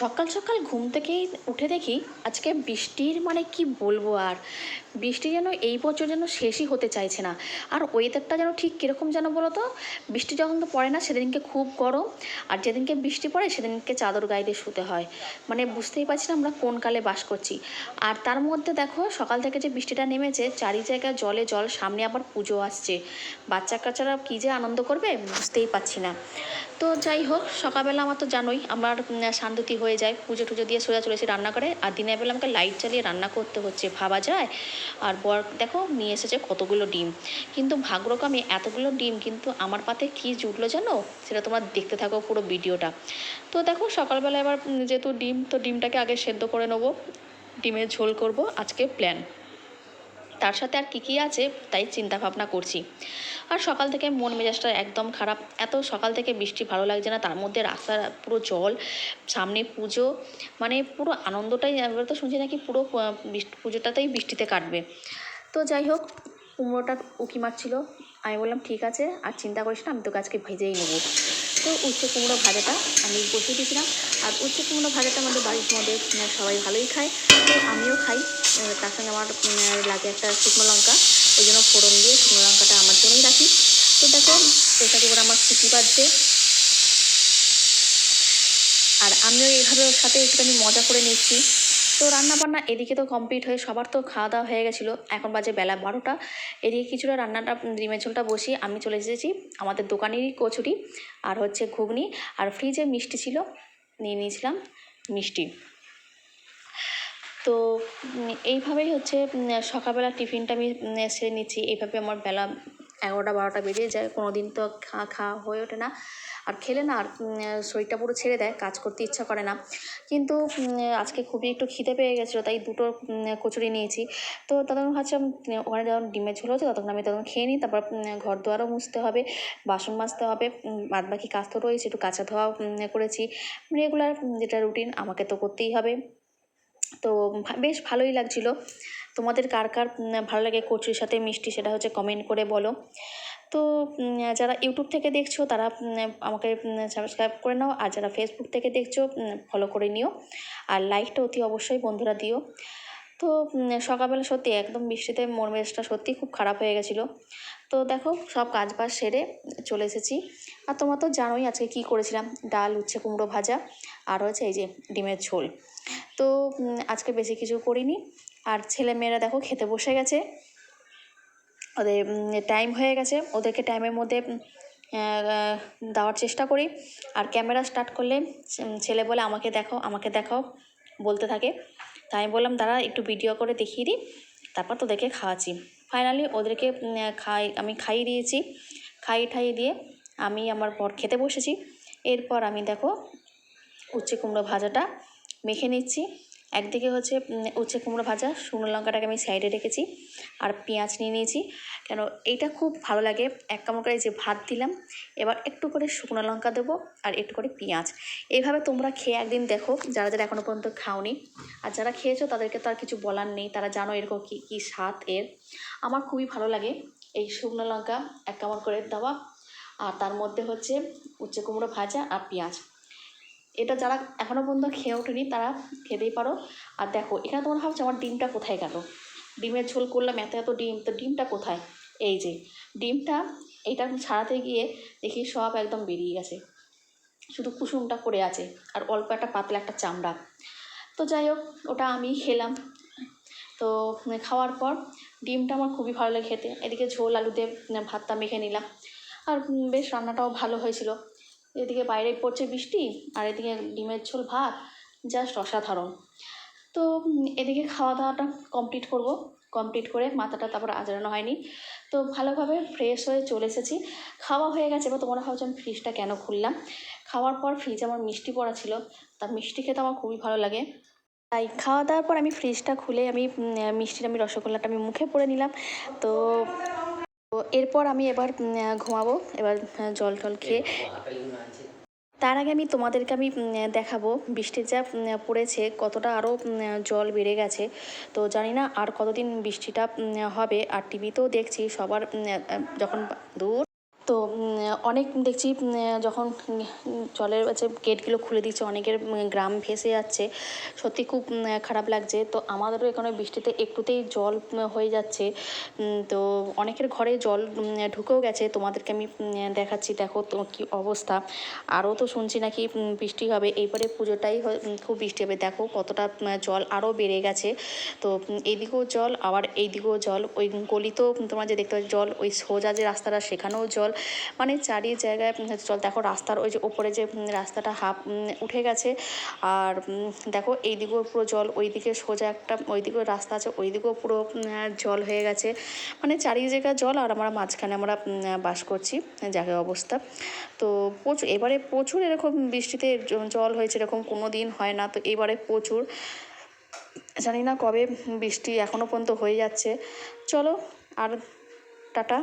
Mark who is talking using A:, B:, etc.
A: সকাল সকাল ঘুম থেকেই উঠে দেখি আজকে বৃষ্টির মানে কি বলব আর? বৃষ্টি যেন এই বছর যেন শেষই হতে চাইছে না। আর ওয়েদারটা যেন ঠিক কীরকম যেন বলো তো বৃষ্টি যখন তো পড়ে না, সেদিনকে খুব গরম। আর যেদিনকে বৃষ্টি পড়ে, সেদিনকে চাদর গায়ে দিয়ে শুতে হয়। মানে বুঝতেই পারছি না আমরা কোন কালে বাস করছি। আর তার মধ্যে দেখো, সকাল থেকে যে বৃষ্টিটা নেমেছে চারি জায়গায় জলে জল, সামনে আবার পুজো আসছে। বাচ্চা কাচ্চারা কী যে আনন্দ করবে, বুঝতেই পারছি না। তো যাই হোক, সকালবেলা আমার তো জানোই, আমার শান্তি হয়ে যায়, পুজো টুজো দিয়ে সোজা চলে চলেছি রান্না করে। আর দিনের বেলা আমাকে লাইট জ্বালিয়ে রান্না করতে হচ্ছে, ভাবা যায়? আর বর, দেখো, নিয়ে এসেছে কতগুলো ডিম। কিন্তু ভাগ্যক্রমে এতগুলো ডিম, কিন্তু আমার পাতে কী জুটলো জানো? সেটা তোমরা দেখতে থাকো পুরো ভিডিওটা। তো দেখো, সকালবেলা এবার যেহেতু ডিম, তো ডিমটাকে আগে সেদ্ধ করে নেব। ডিমের ঝোল করব, আজকে প্ল্যান তার সাথে আর কী কী আছে, তাই চিন্তা ভাবনা করছি। আর সকাল থেকে মন মেজাজটা একদম খারাপ। এত সকাল থেকে বৃষ্টি ভালো লাগছে না, তার মধ্যে রাস্তার পুরো জল, সামনে পুজো মানে পুরো আনন্দটাই এবার তো শুনছি নাকি পুরো পুজোটাতেই বৃষ্টিতে কাটবে। তো যাই হোক, কুমড়োটা উকি মারছিল। আমি বললাম, ঠিক আছে, আর চিন্তা করিস না, আমি তোকে আজকে ভেজেই নেব। তো উচ্চ কুমড়ো ভাজাটা আমি বসিয়ে দিয়েছিলাম। আর উচ্চ কুমড়ো ভাজাটা আমাদের বাড়ির মধ্যে সবাই ভালোই খায়। তো আমিও খাই তার সঙ্গে আমার লাগে একটা শুকনো লঙ্কা। ওই জন্য ফোড়ন দিয়ে শুকনো লঙ্কাটা আমার জন্যই রাখি। তো দেখো, এটাকে করে আমার খুঁটি বাজছে। আর আমিও এইভাবে ওর সাথে একটুখানি মজা করে নিচ্ছি। তো রান্না বান্না এদিকে তো কমপ্লিট হয়ে, সবার তো খাওয়া দাওয়া হয়ে গেছিল। এখন বাজে বেলা বারোটা। এদিকে কিছুটা রান্নাটা, ডিমের ঝোলটা বসিয়ে আমি চলে এসেছি আমাদের দোকানেরই কচুরি আর হচ্ছে ঘুগনি। আর ফ্রিজে মিষ্টি ছিল, নিয়ে নিয়েছিলাম মিষ্টি। তো এইভাবেই হচ্ছে সকালবেলা টিফিনটা আমি সেরে নিচ্ছি। এইভাবে আমার বেলা এগারোটা, বারোটা বেজে যায়। কোনো দিন তো খা খাওয়া হয়ে ওঠে না। আর খেলে না, আর শরীরটা পুরো ছেড়ে দেয়, কাজ করতে ইচ্ছা করে না। কিন্তু আজকে খুবই একটু খিদে পেয়ে গেছিল, তাই দুটো কচুরি নিয়েছি। তো তখন ভাবছিলাম, ওখানে যখন ডিমের ঝোল হচ্ছে, ততক্ষণ আমি তখন খেয়ে নিই। তারপর ঘর দুয়ারও মুছতে হবে, বাসন মাজতে হবে বাদ বাকি কাজ তো রয়েছে, একটু কাঁচা ধোয়া করেছি। রেগুলার যেটা রুটিন আমাকে তো করতেই হবে। তো বেশ ভালোই লাগছিল। তোমাদের কার কার ভালো লাগে কচুর সাথে মিষ্টি সেটা হচ্ছে কমেন্ট করে বলো। তো যারা ইউটিউব থেকে দেখছ তারা আমাকে সাবস্ক্রাইব করে নাও। আর যারা ফেসবুক থেকে দেখছ ফলো করে নিও। আর লাইকটা অতি অবশ্যই বন্ধুরা দিও। তো সকালবেলা সত্যি একদম বৃষ্টিতে মন মেজাজটা সত্যি খুব খারাপ হয়ে গেছিল। তো দেখো সব কাজ বাজ সেরে চলে এসেছি। আর তোমরা তো জানোই আজকে কী করেছিলাম। ডাল, উচ্ছে, কুমড়ো ভাজা। আর হচ্ছে এই যে ডিমের ঝোল। তো আজকে বেশি কিছু করিনি। আর ছেলে মেয়েরা দেখো খেতে বসে গেছে। ওদের টাইম হয়ে গেছে। ওদেরকে টাইমের মধ্যে দেওয়ার চেষ্টা করি। আর ক্যামেরা স্টার্ট করলে ছেলে বলে আমাকে দেখো, আমাকে দেখাও, বলতে থাকে। তাই আমি বললাম, দাঁড়া, একটু ভিডিও করে দেখিয়ে দিই। তারপর তোদেরকে খাওয়াচ্ছি। ফাইনালি ওদেরকে খাই, আমি খাইয়ে দিয়েছি। খাইয়ে ঠাইয়ে দিয়ে আমি আমার পর খেতে বসেছি। এরপর আমি দেখো উচ্ছে কুমড়ো ভাজাটা মেখে নিচ্ছি। একদিকে হচ্ছে উচ্ছে কুমড়ো ভাজা, শুকনো লঙ্কাটাকে আমি সাইডে রেখেছি আর পেঁয়াজ নিয়ে নিয়েছি। কেন এইটা খুব ভালো লাগে। এক কামড় করে যে ভাত দিলাম, এবার একটু করে শুকনো লঙ্কা দেবো আর একটু করে পেঁয়াজ। এইভাবে তোমরা খেয়ে একদিন দেখো, যারা যারা এখনও পর্যন্ত খাওনি। আর যারা খেয়েছো, তাদেরকে তো আর কিছু বলার নেই। তারা জানো এরকম কী কী স্বাদ এর। আমার খুবই ভালো লাগে এই শুকনো লঙ্কা এক কামড় করে দেওয়া। আর তার মধ্যে হচ্ছে উচ্ছে কুমড়ো ভাজা আর পেঁয়াজ। এটা যারা এখনও পর্যন্ত খেয়ে ওঠেনি, তারা খেতেই পারো। আর দেখো, এখানে তোমরা ভাবছ আমার ডিমটা কোথায় গেল? ডিমের ঝোল করলাম, এত এত ডিম, তো ডিমটা কোথায়? এই যে, ডিমটা এইটা ছাড়াতে গিয়ে দেখি সব একদম বেরিয়ে গেছে। শুধু কুসুমটা পড়ে আছে, আর অল্প একটা পাতলা একটা চামড়া। তো যাই হোক, ওটা আমি খেলাম। তো খাওয়ার পর ডিমটা আমার খুবই ভালো লাগে খেতে। এদিকে ঝোল আলু দিয়ে ভাতটা মেখে নিলাম। আর বেশ রান্নাটাও ভালো হয়েছিল। এদিকে বাইরে পড়ছে বৃষ্টি, আর এদিকে ডিমের ঝোল ভাত জাস্ট অসাধারণ। তো এদিকে খাওয়া দাওয়াটা কমপ্লিট করব। কমপ্লিট করে মাথাটা তারপর আজরানো হয়নি। তো ভালোভাবে ফ্রেশ হয়ে চলে এসেছি। খাওয়া হয়ে গেছে, এবার তোমরা ভাবছ আমি ফ্রিজটা কেন খুললাম? খাওয়ার পর ফ্রিজে আমার মিষ্টি পড়া ছিল, তা মিষ্টি খেতে আমার খুবই ভালো লাগে। তাই খাওয়া দাওয়ার পর আমি ফ্রিজটা খুলে আমি মিষ্টির আমি রসগোল্লাটা আমি মুখে পড়ে নিলাম। তো তো এরপর আমি এবার ঘুমাবো। এবার জল টল খেয়ে তার আগে আমি তোমাদেরকে আমি দেখাবো। বৃষ্টির যা পড়েছে, কতটা আরও জল বেড়ে গেছে। তো জানি না আর কতদিন বৃষ্টিটা হবে। আর টিভিতেও দেখছি সবার যখন দূর। তো অনেক দেখছি যখন জলের হচ্ছে গেটগুলো খুলে দিচ্ছে, অনেকের গ্রাম ভেসে যাচ্ছে। সত্যি খুব খারাপ লাগছে। তো আমাদেরও এখানে বৃষ্টিতে একটুতেই জল হয়ে যাচ্ছে। তো অনেকের ঘরে জল ঢুকেও গেছে। তোমাদেরকে আমি দেখাচ্ছি। দেখো তো কী অবস্থা। আরও তো শুনছি নাকি বৃষ্টি হবে। এইবারে পুজোটাই খুব বৃষ্টি হবে। দেখো কতটা জল আরও বেড়ে গেছে। তো এইদিকেও জল, আবার এইদিকেও জল। ওই গলিতেও তোমরা যে দেখতে পাচ্ছ, জল, ওই সোজা যে রাস্তাটা, সেখানেও জল। মানে চারি জায়গায় জল দেখো রাস্তার ওই যে ওপরে যে রাস্তাটা হাফ উঠে গেছে। আর দেখো এই দিকেও পুরো জল ওই দিকে সোজা একটা, ওইদিকেও রাস্তা আছে, ওইদিকেও পুরো জল হয়ে গেছে। মানে চারি জায়গায় জল আর আমরা মাঝখানে আমরা বাস করছি জায়গায় অবস্থা। তো প্রচুর এবারে প্রচুর এরকম বৃষ্টিতে জল হয়েছে, এরকম কোনো দিন হয় না। তো এবারে প্রচুর। জানি না কবে বৃষ্টি এখনও পর্যন্ত হয়ে যাচ্ছে। চলো, আর টাটা।